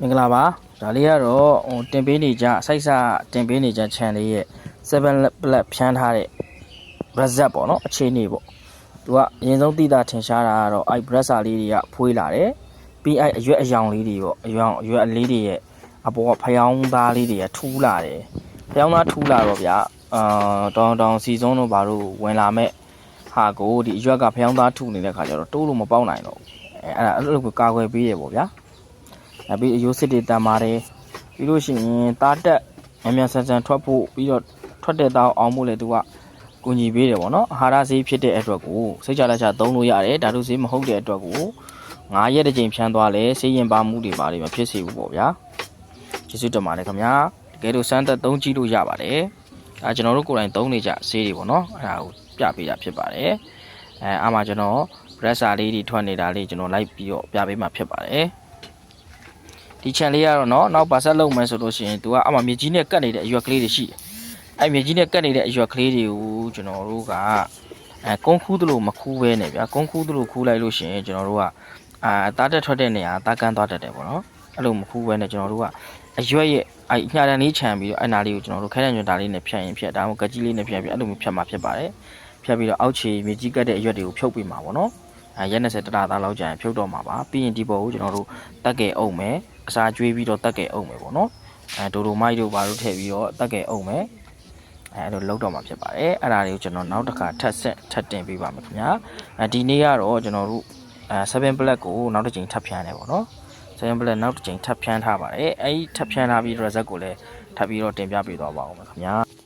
မင်္ဂလာပါဒါလေးကတော့ဟိုတင်ပေးနေကြစိုက်စတင်ပေးနေကြ channel လေးရဲ့7 black ဖြန်းထားတဲ့ result ပေါ့နော်အခြေအနေပေါ့သူကအရင်ဆုံးသိတာထင်ရှားတာကတော့အဲ့ brasser လေးတွေကဖွေးလာတယ်ပြီးအဲ့အရွက်အယောင်လေးတွေပေါ့အယောင်အရွက်အလေးတွေရဲ့အပေါ်ကဖျောင်းသားလေးတွေကထူးလာတယ်ဖျောင်းသားထူးလာတော့ဗျာအာတောင်တောင်စီစုံတို့ဘာလို့ဝင်လာမဲ့ဟာကိုဒီအရွက်ကဖျောင်းသားထူနေတဲ့ခါကျတော့တိုးလို့မပေါက်နိုင်တော့ဘူးအဲအဲ့ဒါအဲ့လိုကိုကာကွယ်ပေးရပေါ့ဗျာ နောက်ပြီးအယိုးစစ်တွေတန်ပါတယ်ပြီးလို့ရှိရင်တားတက်အမြန်ဆန်ဆန်ထွက်ဖို့ပြီးတော့ထွက်တဲ့သားအောင်ဖို့လည်းသူကကူညီပေးတယ်ပေါ့နော်အာဟာရဆေးဖြစ်တဲ့အတွက်ကိုစိတ်ချလက်ချသုံးလို့ရတယ်ဓာတုဆေးမဟုတ်တဲ့အတွက်ကို9ရက်တစ်ချိန်ဖြန်းသွားလဲဆေးရင်ပါမှုတွေပါလိမ့်မဖြစ်စေဘူးပေါ့ဗျာကျေးဇူးတင်ပါတယ်ခင်ဗျာတကယ်လို့စမ်းသက်သုံးကြည့်လို့ရပါတယ်အဲကျွန်တော်တို့ကိုယ်တိုင်သုံးနေကြဆေးတွေပေါ့နော်အဲဒါကိုပြပေးတာဖြစ်ပါတယ်အဲအားမှာကျွန်တော် brasser လေးတွေထွက်နေတာလေးကျွန်တော်လိုက်ပြီးတော့ပြပေးမှာဖြစ်ပါတယ် ဒီ channel လေးကတော့เนาะနောက်ပါဆက်လုပ်မယ်ဆိုလို့ရှိရင် तू ကအမှမြေကြီးနဲ့ကတ်နေတဲ့အရွက်ကလေးတွေရှိတယ်။အဲ့မြေကြီးနဲ့ကတ်နေတဲ့အရွက်ကလေးတွေကိုကျွန်တော်တို့ကအဲကုန်းခူးသလိုမခူးပဲနဲ့ဗျာကုန်းခူးသလိုခူးလိုက်လို့ရှိရင်ကျွန်တော်တို့ကအာတားတက်ထွက်တဲ့နေရာတားကန်းသွားတတ်တယ်ပေါ့နော်။အဲ့လိုမခူးပဲနဲ့ကျွန်တော်တို့ကအရွက်ရဲ့အဲ့ညှာတန်လေးခြံပြီးတော့အဲ့နာလေးကိုကျွန်တော်တို့ခဲတဲ့ညွန်တာလေးနဲ့ဖြတ်ရင်ဖြတ်ဒါမှမဟုတ်ကကြီးလေးနဲ့ဖြတ်ပြီးအဲ့လိုမျိုးဖြတ်မှာဖြစ်ပါတယ်။ဖြတ်ပြီးတော့အောက်ခြေမြေကြီးကတ်တဲ့အရွက်တွေကိုဖြုတ်ပြီးမှာပေါ့နော်။အဲ ရက်20တတသားလောက်ကြာရင်ဖြုတ်တော့မှာပါပြီးရင်ဒီပေါ်ကိုကျွန်တော်တို့တက်ကဲအုပ်မယ်အစာကျွေးပြီးတော့တက်ကဲအုပ်မယ်ပေါ့နော်အဲဒိုဒိုမိုက်တို့ဘာတို့ထည့်ပြီးတော့တက်ကဲအုပ်မယ်အဲအဲ့လိုလောက်တော့မှာဖြစ်ပါတယ်အဲ့ဒါတွေကိုကျွန်တော်နောက်တစ်ခါထပ်ဆက်ထပ်တင်ပေးပါမယ်ခင်ဗျာအဲဒီနေ့ကတော့ကျွန်တော်တို့အဲ7 black ကိုနောက်တစ်ချိန်ထပ်ဖြန်းတယ်ပေါ့နော်7 black နောက်တစ်ချိန်ထပ်ဖြန်းထားပါတယ်အဲဒီထပ်ဖြန်းထားပြီး result ကိုလည်းထပ်ပြီးတော့တင်ပြပေးသွားပါဦးမယ်ခင်ဗျာ